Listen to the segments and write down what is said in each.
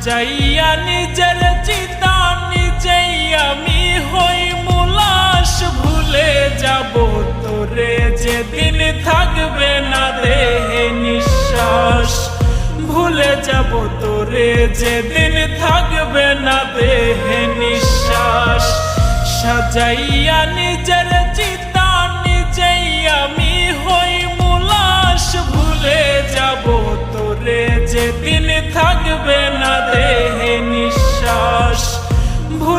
সাজাইয়া নিজের চিতা নিজেই আমি হই মুলাস, ভুলে যাব তোরে, যেদিন থাকবে না দেহে নিঃশ্বাস। ভুলে যাব তোরে, যেদিন থাকবে না দেহে নিঃশ্বাস। সাজাইয়া নিজের চিতা নিজেই আমি হই মুলাস, ভুলে যাব তোরে, যেদিন থাকবে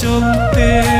চলতে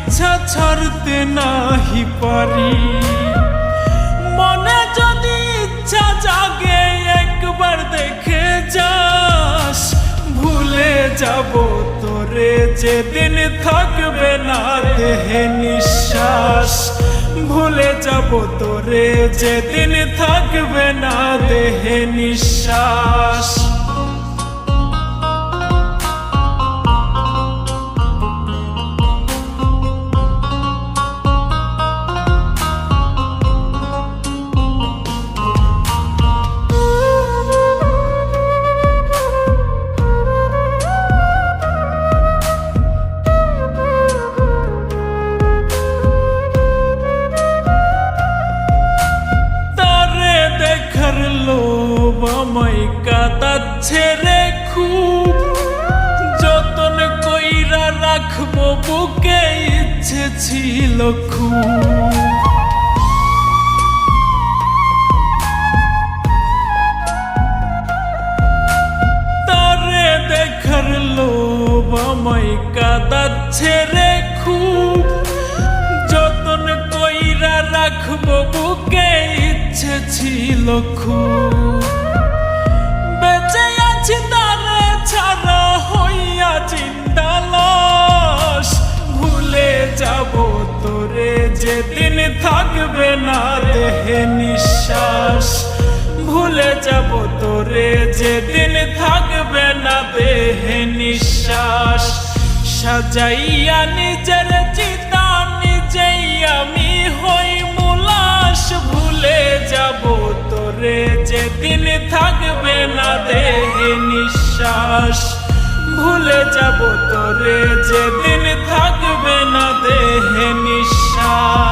ইচ্ছা ছাড়তে নাহি পারি। মনে যদি ইচ্ছা জাগে, একবার দেখে যাস। ভুলে যাব তোরে, যেদিন থাকবে না দেহে নিঃশ্বাস। ভুলে যাব তোরে, যেদিন থাকবে না দেহে নিঃশ্বাস। লোভ আমায় কাঁদাচ্ছে রে খুব। যতন কইরা রাখব বুকে ইচ্ছে ছিল তারে দেখার লোভ আমায় কাঁদাচ্ছে রে খুব। যতন কইরা রাখব বুকে ইচ্ছে ছিল খুব। যেদিন থাকবে না দেহে নিঃশ্বাস। ভুলে যাব তোরে, যেদিন থাকবে না দেহে নিঃশ্বাস। সাজাইয়া নিজের চিতা, নিজেই আমি হই মুলাস। ভুলে যাব তোরে, যেদিন থাকবে না দেহে নিঃশ্বাস। ভুলে যাব তোরে, যেদিন থাকবে না দেহে নিঃশ্বাস।